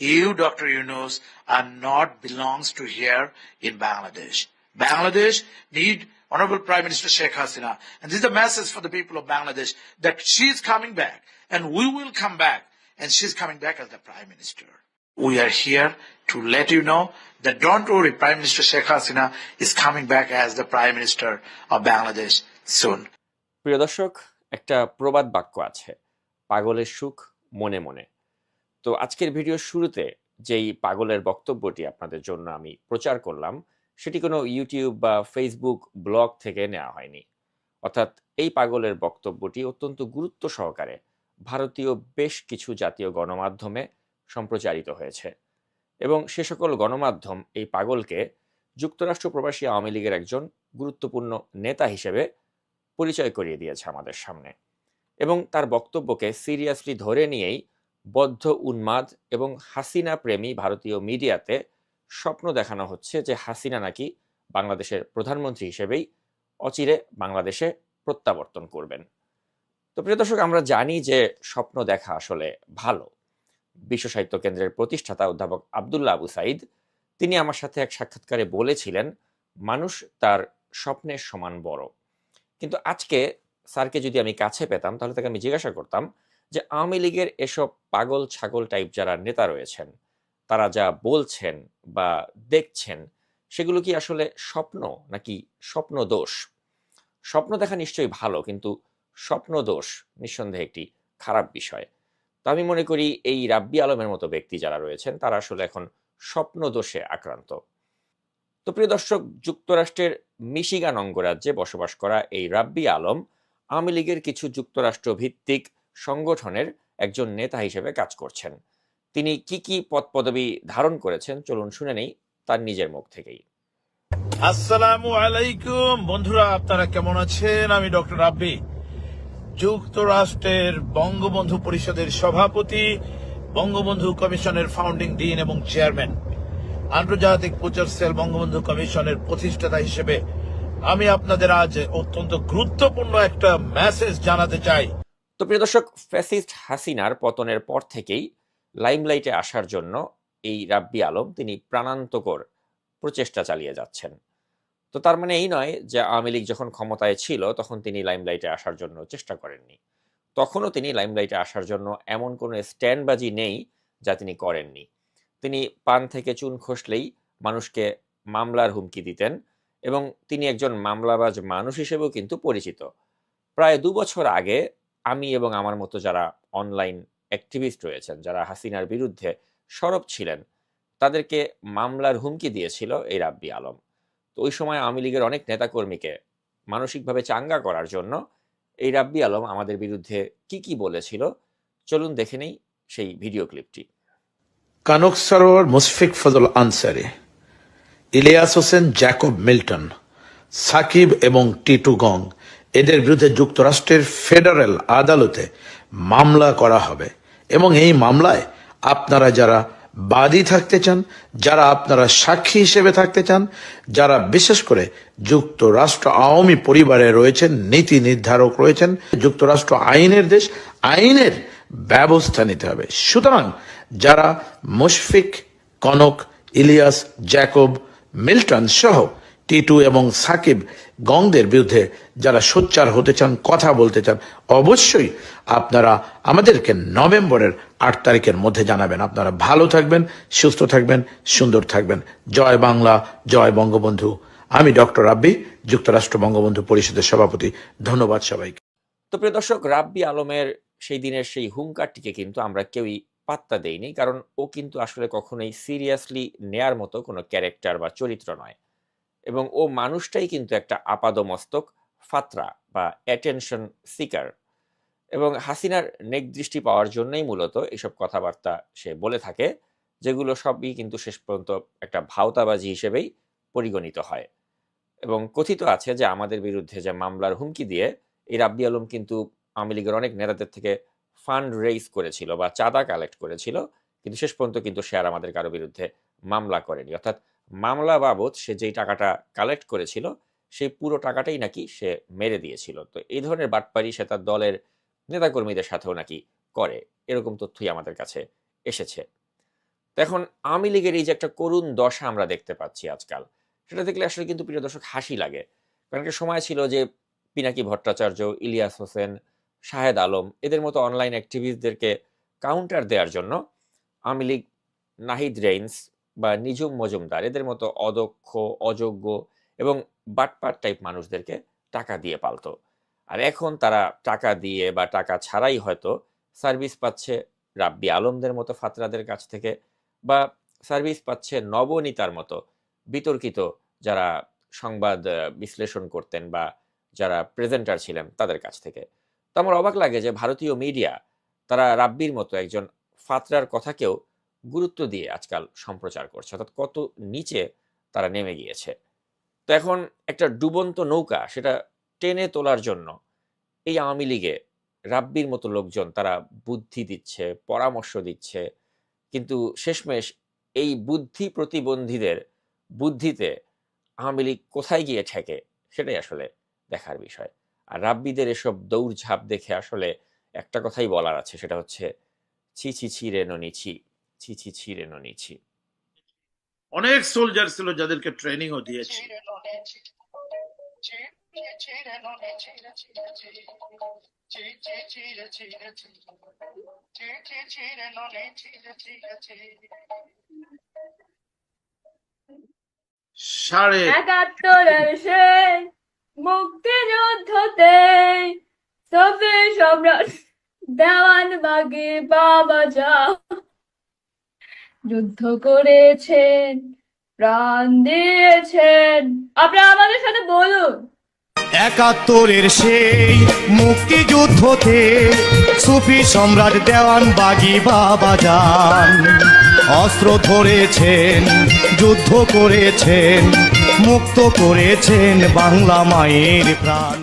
you, Dr. Yunus, are not belongs to here in Bangladesh. Bangladesh need Honorable Prime Minister Sheikh Hasina. And this is a message for the people of Bangladesh that she's coming back and we will come back and she's coming back as the Prime Minister. We are here to let you know that don't worry, Prime Minister Sheikh Hasina is coming back as the Prime Minister of Bangladesh soon. প্রিয় দর্শক একটা প্রবাদ বাক্য আছে পাগলের সুখ মনে মনে তো আজকের ভিডিওর শুরুতে যেই পাগলের বক্তব্যটি আপনাদের জন্য আমি প্রচার করলাম, সেটি কোনো ইউটিউব বা ফেসবুক ব্লগ থেকে নেওয়া হয়নি। অর্থাৎ এই পাগলের বক্তব্যটি অত্যন্ত গুরুত্ব সহকারে ভারতীয় বেশ কিছু জাতীয় গণমাধ্যমে সম্প্রচারিত হয়েছে এবং সে সকল গণমাধ্যম এই পাগলকে যুক্তরাষ্ট্র প্রবাসী আওয়ামী লীগের একজন গুরুত্বপূর্ণ নেতা হিসেবে পরিচয় করিয়ে দিয়েছে আমাদের সামনে এবং তার বক্তব্যকে সিরিয়াসলি ধরে নিয়েই বদ্ধ উন্মাদ এবং হাসিনা প্রেমী ভারতীয় মিডিয়াতে স্বপ্ন দেখানো হচ্ছে যে হাসিনা নাকি বাংলাদেশের প্রধানমন্ত্রী হিসেবেই অচিরে বাংলাদেশে প্রত্যাবর্তন করবেন। তো প্রিয় দর্শক, আমরা জানি যে স্বপ্ন দেখা আসলে ভালো। বিশ্ব সাহিত্য কেন্দ্রের প্রতিষ্ঠাতা অধ্যাপক আবদুল্লাহ আবু সাইদ তিনি আমার সাথে এক সাক্ষাৎকারে বলেছিলেন, মানুষ তার স্বপ্নের সমান বড়। কিন্তু আজকে স্যারকে যদি আমি কাছে পেতাম, তাহলে তাকে আমি জিজ্ঞাসা করতাম যে আওয়ামী লীগের এসব পাগল ছাগল টাইপ যারা নেতা রয়েছেন, তারা যা বলছেন বা দেখছেন, সেগুলো কি আসলে স্বপ্ন নাকি স্বপ্ন দোষ? স্বপ্ন দেখা নিশ্চয়ই ভালো, কিন্তু স্বপ্ন দোষ নিঃসন্দেহে একটি খারাপ বিষয়। তো আমি মনে করি এই রাব্বি আলমের মতো ব্যক্তি যারা রয়েছেন, তারা আসলে এখন স্বপ্ন দোষে আক্রান্ত। তো প্রিয় দর্শক, যুক্তরাষ্ট্রের মিশিগান অঙ্গরাজ্যে বসবাস করা এই রাব্বি আলম আওয়ামী লীগের কিছু যুক্তরাষ্ট্র ভিত্তিক সংগঠনের একজন নেতা হিসেবে কাজ করছেন। তিনি কি কি পদ পদবি ধারণ করেছেন চলুন শুনে নেই তার নিজের মুখ থেকেই। আসসালামু আলাইকুম। বন্ধুরা, আপনারা কেমন আছেন? আমি ডক্টর রাব্বি। যুক্তরাষ্ট্রের বঙ্গবন্ধু পরিষদের সভাপতি, বঙ্গবন্ধু কমিশনের ফাউন্ডিং ডিন এবং চেয়ারম্যান, আন্তর্জাতিক প্রচার সেল বঙ্গবন্ধু কমিশনের প্রতিষ্ঠাতা হিসেবে আমি আপনাদের আজ অত্যন্ত গুরুত্বপূর্ণ একটা মেসেজ জানাতে চাই। তো প্রিয় দর্শক, ফ্যাসিস্ট হাসিনার পতনের পর থেকেই লাইমলাইটে আসার জন্য এই রাব্বি আলম তিনি প্রাণান্তকর প্রচেষ্টা চালিয়ে যাচ্ছেন। তো তার মানে এই নয় যে আওয়ামী লীগ যখন ক্ষমতায় ছিল তখন তিনি লাইমলাইটে আসার জন্য চেষ্টা করেননি। তখনও তিনি লাইমলাইটে আসার জন্য এমন কোনো স্ট্যান্ডবাজি নেই যা তিনি করেননি। তিনি পান থেকে চুন খসলেই মানুষকে মামলার হুমকি দিতেন এবং তিনি একজন মামলাবাজ মানুষ হিসেবেও কিন্তু পরিচিত। প্রায় দু বছর আগে আমি এবং আমার মতো যারা অনলাইন অ্যাক্টিভিস্ট রয়েছেন, যারা হাসিনার বিরুদ্ধে সরব ছিলেন, তাদেরকে মামলার হুমকি দিয়েছিল এই রাব্বি আলম। তো ওই সময় আওয়ামী লীগের অনেক নেতাকর্মীকে মানসিকভাবে চাঙ্গা করার জন্য এই রাব্বি আলম আমাদের বিরুদ্ধে কি কি বলেছিল, চলুন দেখে নেই সেই ভিডিও ক্লিপটি। কানক সরোয়ার মুশফিক ফজল আনসারি, ইলিয়াস হোসেন জ্যাকব মিল্টন, সাকিব এবং টিটু গং এদের বিরুদ্ধে যুক্তরাষ্ট্রের ফেডারেল আদালতে মামলা করা হবে। এবং এই মামলায় আপনারা যারা বাদী থাকতে চান, যারা আপনারা সাক্ষী হিসেবে থাকতে চান, যারা বিশেষ করে যুক্তরাষ্ট্র আওয়ামী পরিবারে রয়েছেন, নীতি নির্ধারক রয়েছেন, যুক্তরাষ্ট্র আইনের দেশ, আইনের ব্যবস্থা নিতে হবে। সুতরাং যারা মুশফিক, কনক, ইলিয়াস, জ্যাকব, মিল্টন সহ টিটু এবং সাকিব গংদের বিরুদ্ধে যারা সোচ্চার হতে চান, কথা বলতে চান, অবশ্যই আপনারা আমাদেরকে নভেম্বরের আট তারিখের মধ্যে জানাবেন। আপনারা ভালো থাকবেন, সুস্থ থাকবেন, সুন্দর থাকবেন। জয় বাংলা, জয় বঙ্গবন্ধু। আমি ডক্টর রাব্বি, যুক্তরাষ্ট্র বঙ্গবন্ধু পরিষদের সভাপতি। ধন্যবাদ সবাইকে। তো প্রিয় দর্শক, রাব্বি আলমের সেই দিনের সেই হুঙ্কারটিকে কিন্তু আমরা কেউই পাত্তা দেইনি, কারণ ও কিন্তু আসলে কখনোই সিরিয়াসলি নেয়ার মতো কোনো ক্যারেক্টার বা চরিত্র নয়। এবং ও মানুষটাই কিন্তু একটা আপাদমস্তক, ফাত্রা বা অ্যাটেনশন সিকার এবং হাসিনার নেক দৃষ্টি পাওয়ার জন্যই মূলত এসব কথাবার্তা সে বলে থাকে, যেগুলো সবই কিন্তু শেষ পর্যন্ত একটা ভাওতাবাজি হিসেবেই পরিগণিত হয়। এবং কথিত আছে যে আমাদের বিরুদ্ধে যে মামলার হুমকি দিয়ে এই রাব্বি আলম কিন্তু আওয়ামী লীগের অনেক নেতাদের থেকে ফান্ড রেইজ করেছিল বা চাঁদা কালেক্ট করেছিল, কিন্তু শেষ পর্যন্ত কিন্তু সে আর আমাদের কারও বিরুদ্ধে মামলা করেনি। অর্থাৎ মামলা বাবদ সে যেই টাকাটা কালেক্ট করেছিল সেই পুরো টাকাটাই নাকি সে মেরে দিয়েছিল। তো এই ধরনের বাটপারি সে তার দলের নেতাকর্মীদের সাথেও নাকি করে। এরকম তথ্যই আমাদের কাছে এসেছে। এখন আওয়ামী লীগের এই যে একটা করুণ দশা আমরা দেখতে পাচ্ছি আজকাল, সেটা দেখলে আসলে কিন্তু প্রিয় দর্শক হাসি লাগে। কারণ একটা সময় ছিল যে পিনাকি ভট্টাচার্য, ইলিয়াস হোসেন, শাহেদ আলম এদের মতো অনলাইন অ্যাক্টিভিস্টদেরকে কাউন্টার দেওয়ার জন্য আওয়ামী লীগ নাহিদ রেইন্স বা নিজুম মজুমদার, এদের মতো অদক্ষ, অযোগ্য এবং বাটপাট টাইপ মানুষদেরকে টাকা দিয়ে পালতো। আর এখন তারা টাকা দিয়ে বা টাকা ছাড়াই হয়তো সার্ভিস পাচ্ছে রাব্বি আলমদের মতো ফাতরাদের কাছ থেকে বা সার্ভিস পাচ্ছে নবনীতার মতো বিতর্কিত যারা সংবাদ বিশ্লেষণ করতেন বা যারা প্রেজেন্টার ছিলেন তাদের কাছ থেকে। তো আমার অবাক লাগে যে ভারতীয় মিডিয়া তারা রাব্বির মতো একজন ফাতরার কথাকেও গুরুত্ব দিয়ে আজকাল সম্প্রচার করছে, অর্থাৎ কত নিচে তারা নেমে গিয়েছে। তো এখন একটা ডুবন্ত নৌকা সেটা টেনে তোলার জন্য এই আওয়ামী লীগে রাব্বির মতো লোকজন তারা বুদ্ধি দিচ্ছে, পরামর্শ দিচ্ছে, কিন্তু শেষমেশ এই বুদ্ধি প্রতিবন্ধীদের বুদ্ধিতে আওয়ামী লীগ কোথায় গিয়ে ঠেকে সেটাই আসলে দেখার বিষয়। আর রাব্বিদের এসব দৌড়ঝাঁপ দেখে আসলে একটা কথাই বলার আছে, সেটা হচ্ছে, ছি ছি ছি রে ননি, ছি। ছি ছি ছি রে ননি ছি অনেক সোলজার ছিল যাদেরকে ট্রেনিংও দিয়েছি। সাড়ে একাত্তরের সেই মুক্তিযুদ্ধতে সফি সম্রাট দেওয়ান বাগে বাবা যা যুদ্ধ করেছেন, প্রাণ দিয়েছেন। আপনারা আমাদের সাথে বলুন। একাত্তরের সেই মুক্তিযুদ্ধতে সুফি সম্রাট দেওয়ান বাগি বাবা যান। অস্ত্র ধরেছেন, যুদ্ধ করেছেন, মুক্ত করেছেন বাংলা মায়ের প্রাণ।